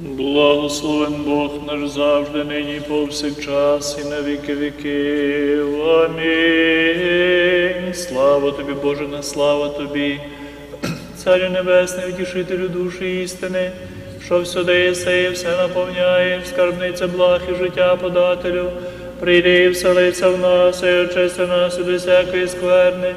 Благословен Бог наш завжди, нині повсякчас, і на віки віків. Амінь. Слава тобі, Боже, на слава тобі, Царю Небесний, втішителю душі істини, що всюди єси, і все наповняє, скарбниця благ і життя подателю. Прийди і вселися в нас, і очисти нас від всякої скверни,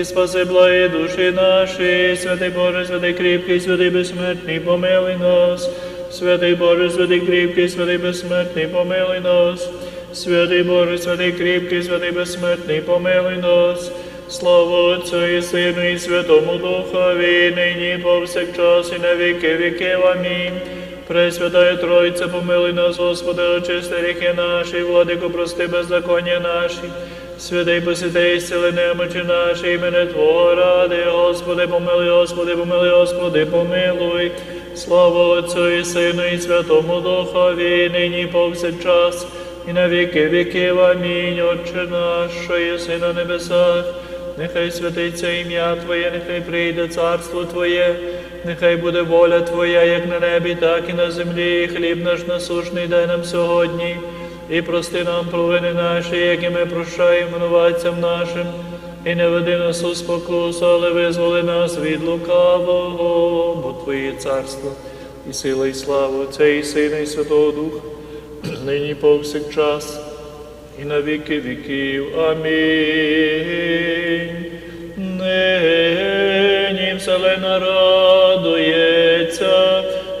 і спаси благі душі наші, святий Боже, святий кріпкий, святий безсмертний, помилуй нас. Святий Боже, святий кріпкий, святий безсмертний, помилуй нас. Святий Боже, святий кріпкий, святий безсмертний, помилуй нас. Слава Отцю і Сину, і Святому Духові, нині повсякчас, і на віки віків. Амінь. Пресвятая Тройця, помилуй нас, Господи, очисти гріхи наші, владико, прости беззаконня наші. Святий посвяти і зціли немочі наші, імени Твого ради, Господи, помилуй, Господи, помилуй, Господи, помилуй. Слава Отцю і Сину, і Святому Духові, нині повсякчас, і на віки віків. Амінь. Отче наш, що єси на небесах, нехай святиться ім'я Твоє, нехай прийде царство Твоє, нехай буде воля Твоя, як на небі, так і на землі. І Хліб наш насушний дай нам сьогодні, і прости нам провини наші, які ми прощаємо винуватцям нашим. І не веди нас у спокусу, але визволи нас від лукавого, бо Твоє царство, і сила, і слава Отця, і Сина, і Святого Духа, нині повсякчас, і на віки віків. Амінь. Нині вселена радується,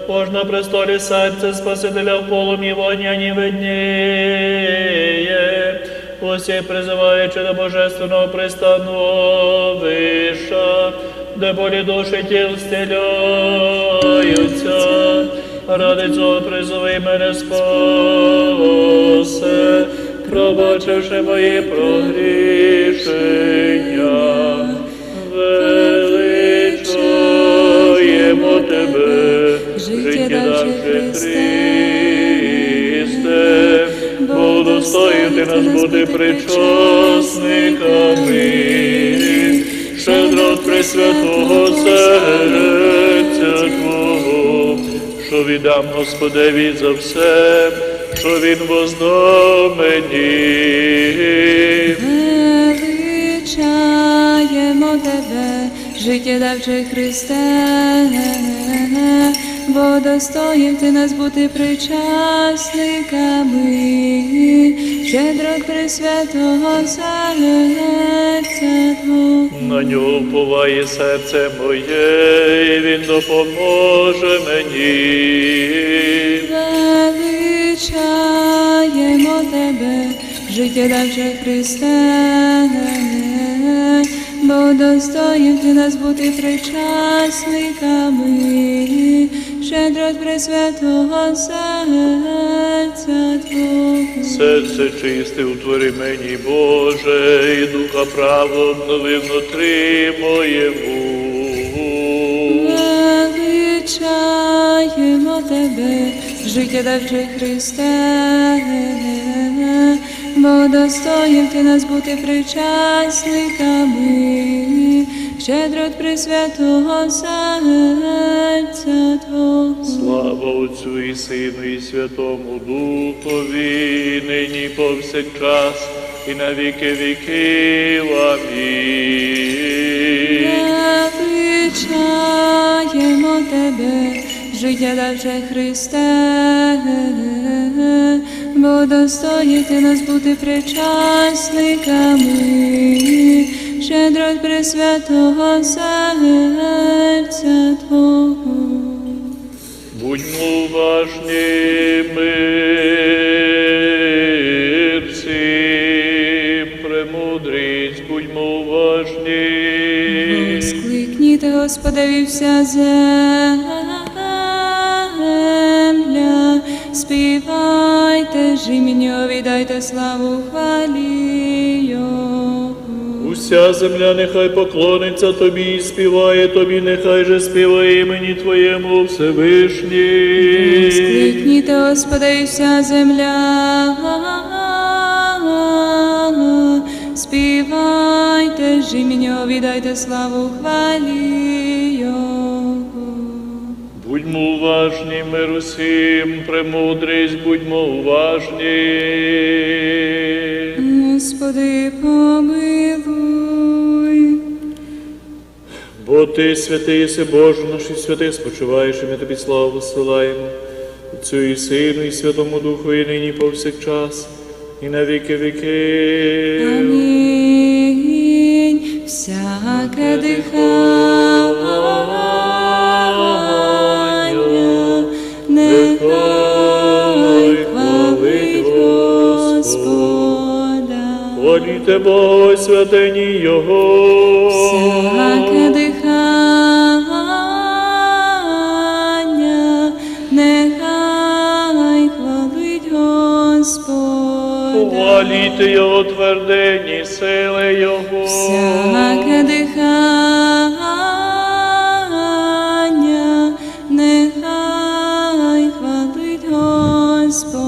Бож на престолі серце Спасителя в полум'ї вогня не видніє. Усі призиваючи до божественного пристановища, де болі душі тіл стіляються. Ради цього призови мене спасе, пробачивши мої прогрішення. Величаємо тебе, життя наше Христе, бо достоїв ти нас бути причасниками, щедро Пресвятого серця Твого, що віддам Господеві за все, що Він воздав мені. Величаємо тебе, життєдавчий Христе, бо достоїв ти нас бути причасниками, щедро Пресвятого серця Твого. На нього вповає серце моє, і він допоможе мені. Величаємо тебе, життя життєдавче Христе, бо достоїв ти нас бути причасниками, щедро Пресвятого серця Твого. Серце чисте утвори мені, Боже, і духа право обнови внутрі моєму. Величаємо тебе, життєдавче Христе, бо достоїв ти нас бути причасниками, щедро від Пресвятого серця Твого. Слава Отцю і Сину, і Святому Духові, нині повсякчас, і на віки віків. Амінь. Величаємо тебе, життєдавче Христе, бо достоїв ти нас бути причасниками, щедро від Пресвятого серця Твого. Будьмо уважними, всім премудрість, будьмо уважні. Скликніте, Господеві, вся земля, співайте ж ім'я, віддайте славу Уся земля нехай поклониться тобі і співає тобі, нехай же співає імені Твоєму Всевишній. Скликніте, Господи, і вся земля, співайте ж ім'я, віддайте славу хвалі Його. Будьмо уважні, мир усім, премудрість, будьмо уважні. Господи, помилуй. Бо ти святий єси Боже наш і святий спочиваєш, і ми тобі славу посилаємо. Отцю і Сину, і Святому Духу, і нині повсякчас, і на віки віки. Амінь. Всяке дихання, нехай хвалить Господа. Хваліте Бога, святині Його. Хваліте Його твердині, сили Його. Всяке дихання, нехай хвалить Господа.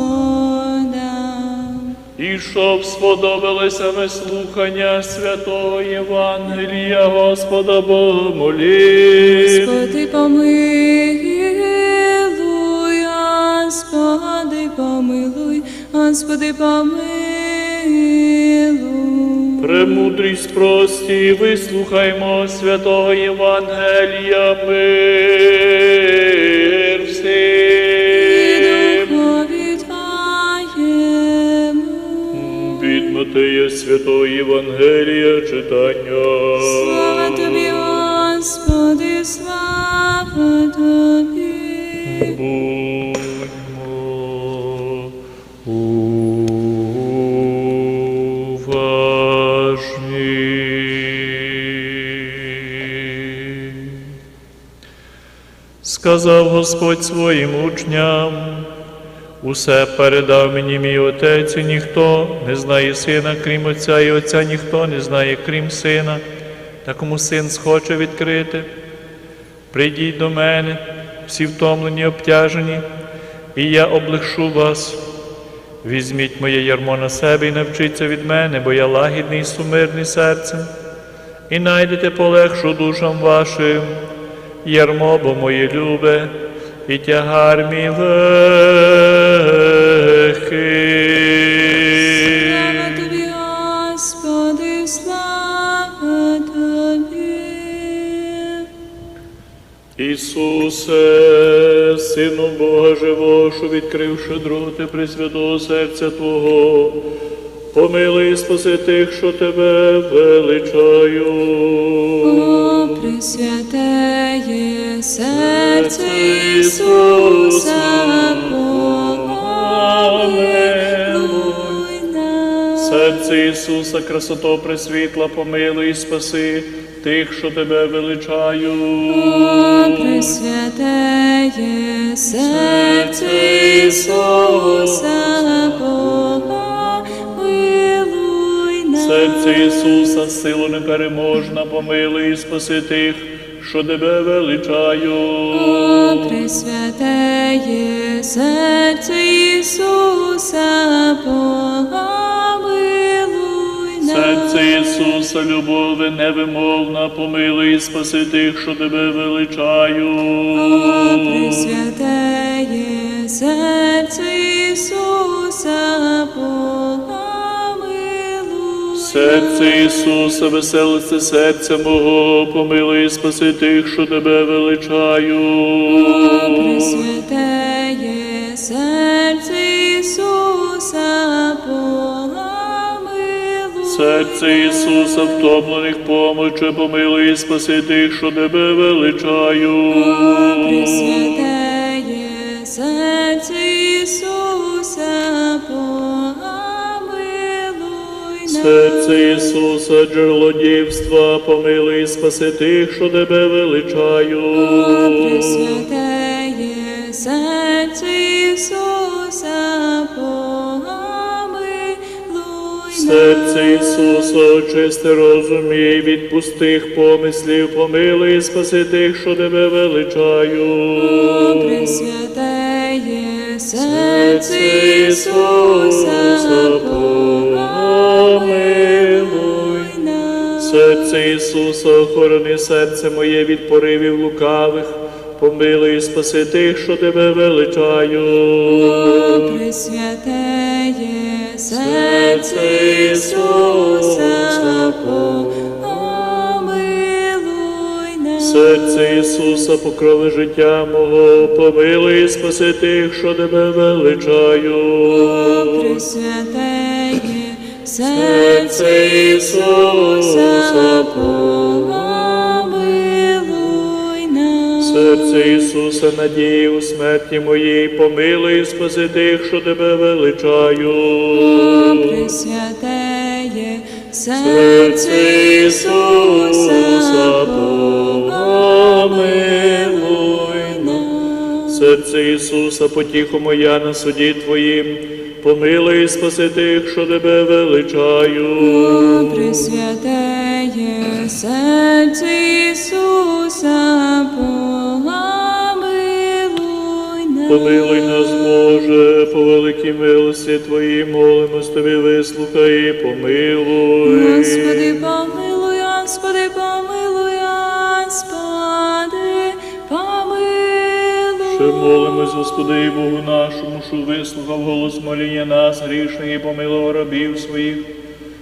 І щоб сподобалися ми слухання святого Євангелія, Господа Бога моліть. Господи, помилуй, Господи, помилуй, Господи, помилуй. Премудрість прості, вислухаймо святого Євангелія, мир всім. Від Матея святого Євангелія читання. Сказав Господь своїм учням, усе передав мені мій отець, і ніхто не знає сина, крім отця, і отця ніхто не знає, крім сина, та кому син схоче відкрити. Прийдіть до мене, всі втомлені, обтяжені, і я облегшу вас. Візьміть моє ярмо на себе і навчіться від мене, бо я лагідний і сумирний серцем, і найдете полегшу душам вашим, ярмо, бо моє любе, і тягар мій легкий. Слава Тобі, Господи, слава Тобі. Ісусе, Сину Бога живого, що відкривши дроти Пресвятого серця Твого, помилуй і спаси тих, що Тебе величаю. О, Пресвятеє серце Ісуса. Серце Ісуса, красото Пресвітла, помилуй і спаси тих, що Тебе величаю. О, Пресвятеє серце Ісуса, помилуй нас. Серце Ісуса, силу непереможна, помилуй і спаси тих, що Тебе величаю. О, Пресвятеє серце Ісуса, помилуй нас. Серце Ісуса, любові невимовна, помилуй і спаси тих, що Тебе величаю. О, серце Ісуса, помилуй Серце Ісуса, веселиться серця мого, помилуй і спаси тих, що Тебе величаю. Пресвятеє серце Ісуса, помилуй Серце Ісуса, втомлених помоче, помилуй і спаси тих, що Тебе величаю. Пресвятеє Серце Ісуса, джерело дівства, помилуй і спаси тих, що Тебе величаю. О, Пресвятеє серце Ісуса, помилуй. Серце Ісуса, очисти розум мій від пустих помислів, помилуй і спаси тих, що Тебе величаю. О, Пресвятеє серце Ісуса, помилуй нас. Серце Ісуса, охорони серце моє від поривів лукавих, помилуй і спаси тих, що тебе величаю. О, Пресвятеє серце Ісуса, помилуй. Серце Ісуса, покрови життя мого, помилуй і спаси тих, що тебе величаю. О, Пресвятеє серце Ісуса, помилуй нас. Серце Ісуса, надії у смерті моїй, помилуй і спаси тих, що тебе величаю. О, Пресвятеє серце Ісуса, помилуй Серце Ісуса, потіху моя на суді Твоїм, помилуй і спаси тих, що тебе величаю. О, Пресвятеє серце Ісуса, помилуй нас. Помилуй нас, Боже, по великій милості Твоїй, молимось Тобі, вислухай і помилуй. Господи, помилуй, Господи, і Богу нашому, що вислухав голос моління нас, грішних, і помилував рабів своїх,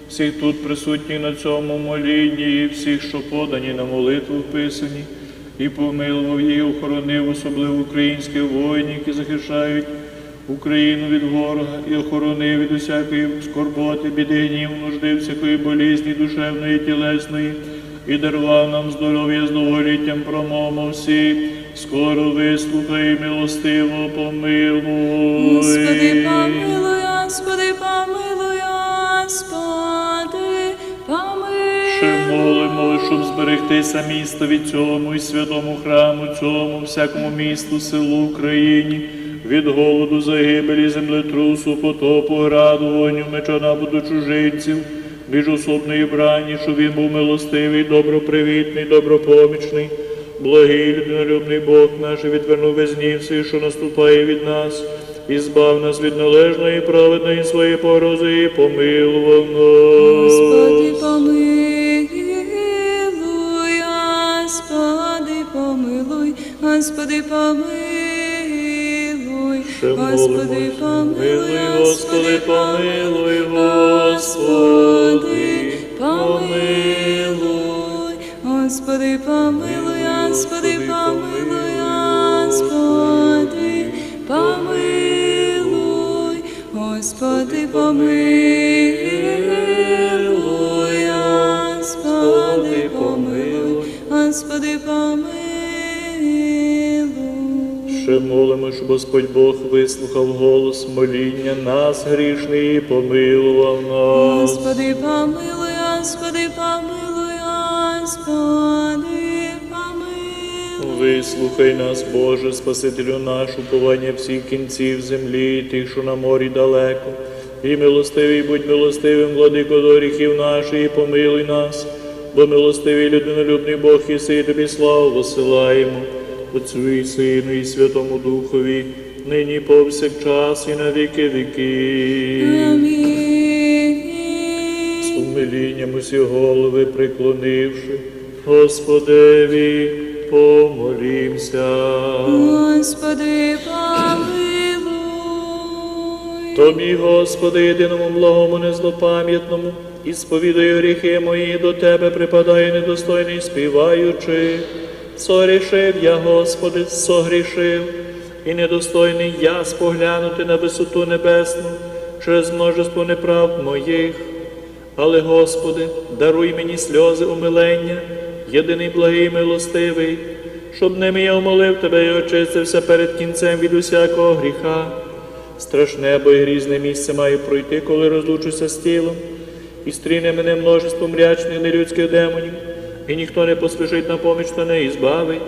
всіх тут присутніх на цьому молінні, і всіх, що подані на молитву вписані, і помилував її, охоронив особливо українських воїнів, які захищають Україну від ворога, і охоронив від усякої скорботи, біди, гнів, нужди, всякої болізні, душевної, тілесної, і дарував нам здоров'я з довголіттям промовмо всі, скоро вислухай, милостиво помилуй. Господи, помилуй, Господи, помилуй, Господи, Ще молимо, щоб зберегтися містові цьому і святому храму цьому, всякому місту, селу Україні, від голоду, загибелі, землетрусу, потопу, граду, вогню, меча нападу чужинців, міжособної брані, щоб він був милостивий, добропривітний, добропомічний, благий, людинолюбний Бог наш, відвернув весь гнів свій, що наступає від нас, і збав нас від належної, праведної своєї порози, і помилував нас. Господи, помилуй, Господи, помилуй, Господи, помилуй, Господи, помилуй, Господи, помилуй, Господи, помилуй, Господи, помилуй, Господи, помилуй, Господи, помилуй, Господи, помилуй, Господи, помилуй, Господи, помилуй. Ще молимо, щоб Господь Бог вислухав голос моління нас, грішний, і помилував нас. Господи, помилуй, Вислухай нас, Боже, Спасителю наш, уповання всіх кінців землі, тих, що на морі далеко. І милостивий, будь милостивим, владико до гріхів наших, і помилуй нас, бо милостивий людинолюбний Бог і тобі славу посилаємо, Отцю і Сину, і Святому Духові, нині повсякчас і на віки віки. Амінь. З умилінням усі голови приклонивши, Господеві помолімся. Господи, помилуй. Тобі, Господи, єдиному благому, незлопам'ятному, і сповідаю гріхи мої до Тебе, припадаю недостойний, співаючи. Согрішив я, Господи, согрішив, і недостойний я споглянути на висоту небесну через множество неправд моїх. Але, Господи, даруй мені сльози умилення, єдиний благий і милостивий, щоб ними я умолив Тебе і очистився перед кінцем від усякого гріха. Страшне, бо й грізне місце маю пройти, коли розлучуся з тілом, і стріне мене множество мрячних нелюдських демонів, і ніхто не поспішить на поміч та не і збавить.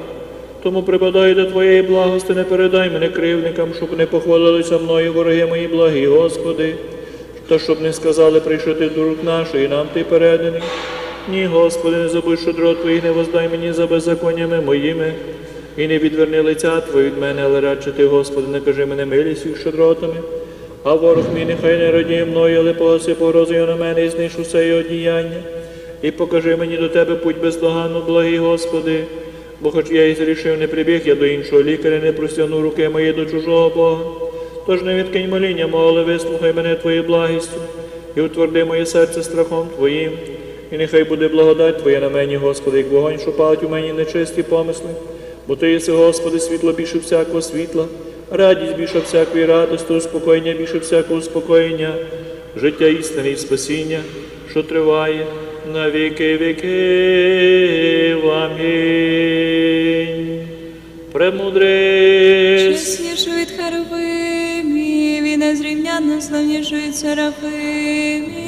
Тому припадаю до Твоєї благости, не передай мене кривникам, щоб не похвалилися мною вороги мої благі, Господи, та щоб не сказали, прийшов ти до рук нашої, нам ти переданий. Ні, Господи, не забудь, що дрот Твоїх не воздай мені за беззаконнями моїми, і не відверни лиця Твої від мене, але радше ти, Господи, не кажи мене милістю щедротами. А ворог мій нехай не радіє мною, але погаси погрозою на мене і знищу все його діяння. І покажи мені до Тебе путь бездоганно, благий Господи, Бо хоч я і зрішив, не прибіг я до іншого лікаря, не простягну руки мої до чужого Бога. Тож не відкинь моління мого, вислухай мене Твоєю благістю і утверди моє серце страхом Твоїм. І нехай буде благодать Твоя на мені, Господи, як вогонь, що палить у мені нечисті помисли. Бо Ти єси, Господи, світло більше всякого світла, радість більше всякої радості, успокоєння більше всякого успокоєння, життя істини і спасіння, що триває на віки віків. Амінь. Премудрий. Чеснішу від Херовимів і незрівнянно славнішу від Серафимів,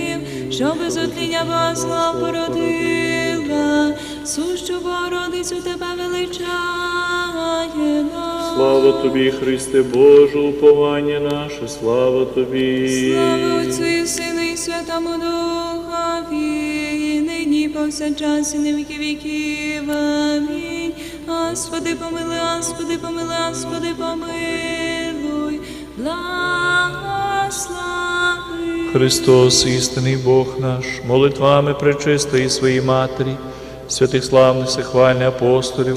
що без отління Богослав породила, сущу Богородицю тебе величаємо. Слава тобі, Христе Боже, уповання наше, слава тобі. Слава Отцю і Сину і Святому Духові, і нині і повсякчас і на віки віків. Амінь. Господи, помилуй, Господи, помилуй, Господи, помилуй, благослови. Христос, істинний Бог наш, молитвами пречистої своїй Матері, святих славних всехвальних апостолів,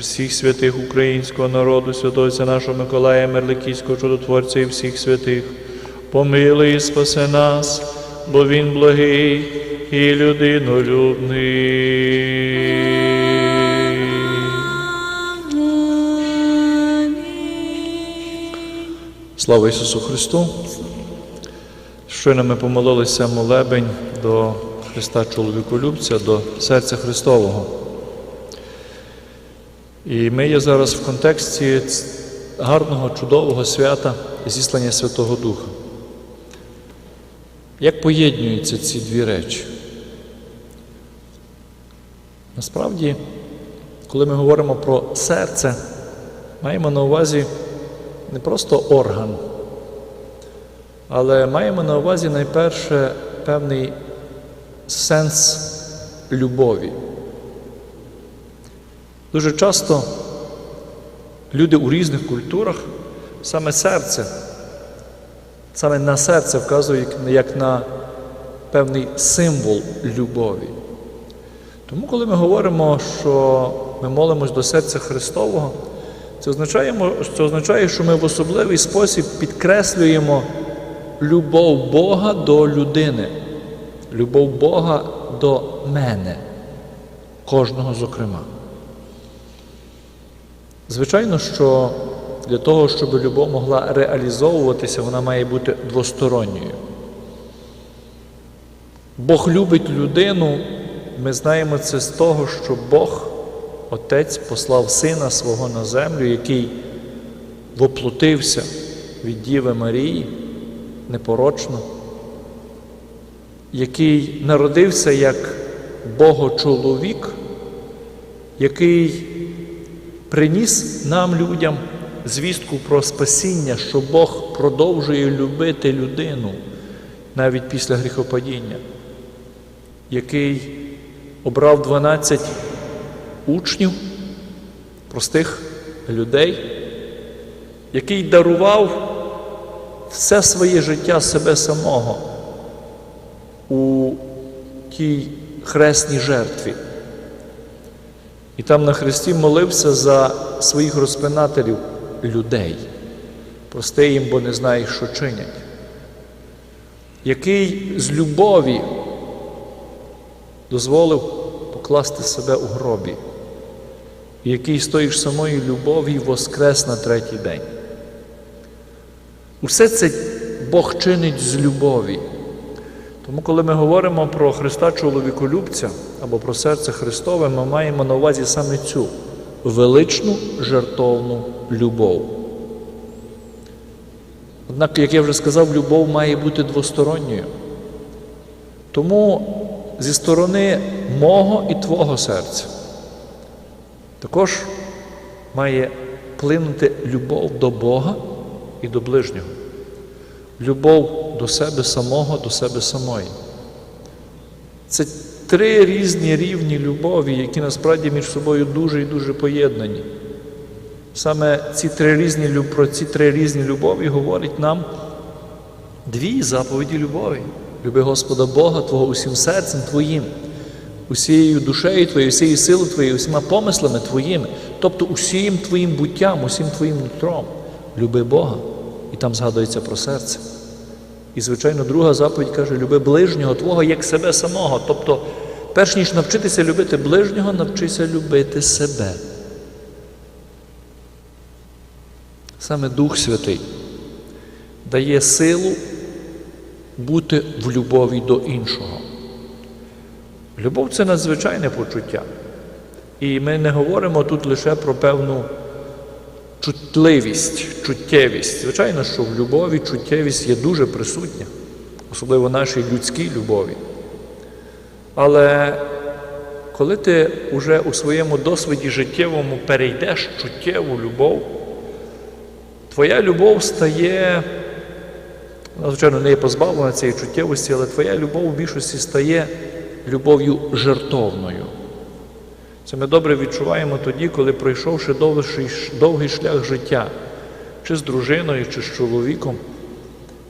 всіх святих українського народу, святоця нашого Миколая Мерликівського чудотворця і всіх святих, помилуй і спаси нас, бо Він благий і людинолюбний. Слава Ісусу Христу! Щойно ми помолилися молебень до Христа чоловіколюбця, до серця Христового. І ми є зараз в контексті гарного, чудового свята зіслання Святого Духа. Як поєднуються ці дві речі? Насправді, коли ми говоримо про серце, маємо на увазі не просто орган, але маємо на увазі найперше певний сенс любові. Дуже часто люди у різних культурах саме серце, саме на серце вказують як- на певний символ любові. Тому, коли ми говоримо, що ми молимось до серця Христового, це означає, це означає, що ми в особливий спосіб підкреслюємо любов Бога до людини, любов Бога до мене, кожного зокрема. Звичайно, що для того, щоб любов могла реалізовуватися, вона має бути двосторонньою. Бог любить людину, ми знаємо це з того, що Бог, Отець, послав Сина свого на землю, який воплотився від Діви Марії непорочно, який народився як Богочоловік, який приніс нам, людям, звістку про спасіння, що Бог продовжує любити людину навіть після гріхопадіння, який обрав 12 учнів, простих людей, який дарував все своє життя себе самого у тій хресній жертві. І там на Христі молився за своїх розпинателів людей. Прости їм, бо не знаєш, що чинять. Який з любові дозволив покласти себе у гробі, який з тої ж самої любові воскрес на третій день. Усе це Бог чинить з любові. Тому, коли ми говоримо про Христа чоловіколюбця або про серце Христове, ми маємо на увазі саме цю величну жертовну любов. Однак, як я вже сказав, любов має бути двосторонньою. Тому зі сторони мого і твого серця також має плинути любов до Бога і до ближнього, любов до себе самого, до себе самої. Це три різні рівні любові, які насправді між собою дуже і дуже поєднані. Саме ці три різні, про ці три різні любові говорить нам дві заповіді любові. Люби Господа Бога Твого усім серцем Твоїм, усією душею твоєю, усією силою твоєю, усіма помислами твоїми, тобто усім твоїм буттям, усім твоїм нутром. Люби Бога. І там згадується про серце. І, звичайно, друга заповідь каже: люби ближнього Твого як себе самого. Тобто, перш ніж навчитися любити ближнього, навчися любити себе. Саме Дух Святий дає силу бути в любові до іншого. Любов це надзвичайне почуття. І ми не говоримо тут лише про певну чутливість, чуттєвість. Звичайно, що в любові чуттєвість є дуже присутня, особливо в нашій людській любові. Але коли ти вже у своєму досвіді життєвому перейдеш чуттєву любов, твоя любов стає, вона, звичайно, не є позбавлена цієї чуттєвості, але твоя любов в більшості стає любов'ю жертовною. Це ми добре відчуваємо тоді, коли пройшовши довгий, довгий шлях життя, чи з дружиною, чи з чоловіком,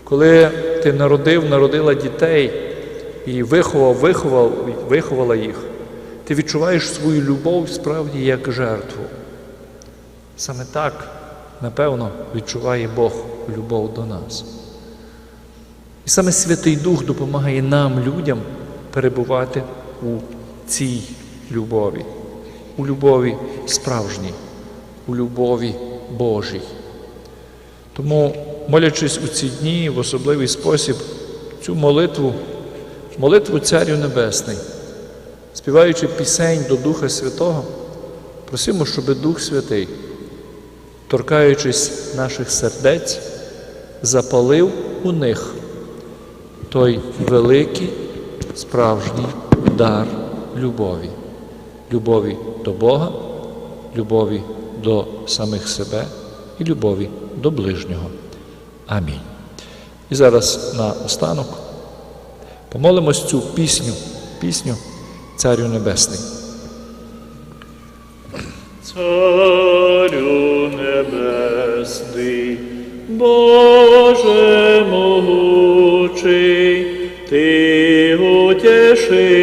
коли ти народив, народила дітей і виховав, виховав, виховала їх, ти відчуваєш свою любов справді як жертву. Саме так, напевно, відчуває Бог любов до нас. І саме Святий Дух допомагає нам, людям, перебувати у цій любові, у любові справжній, у любові Божій. Тому, молячись у ці дні в особливий спосіб, цю молитву, молитву Царю Небесний, співаючи пісень до Духа Святого, просимо, щоб Дух Святий, торкаючись наших сердець, запалив у них той великий справжній дар любові, любові до Бога, любові до самих себе і любові до ближнього. Амінь. І зараз на останок помолимось цю пісню, пісню Царю Небесний. Царю небесний, Боже могучий, Ти утешитель,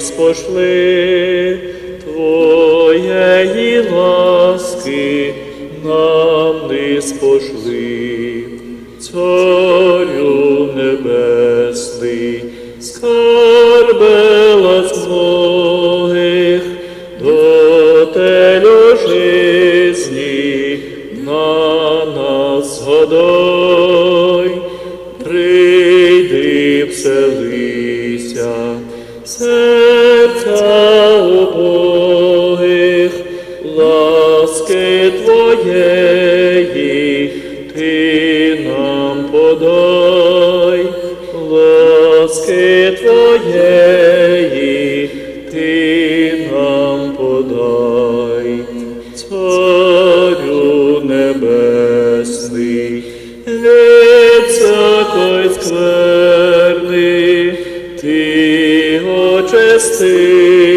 спошли, Твоєї ласки нам не спошли, Царю Твоєї, Ти нам подай, ласки Твоєї, Ти нам подай, Царю небесний, лиця кой скверни, Ти очисти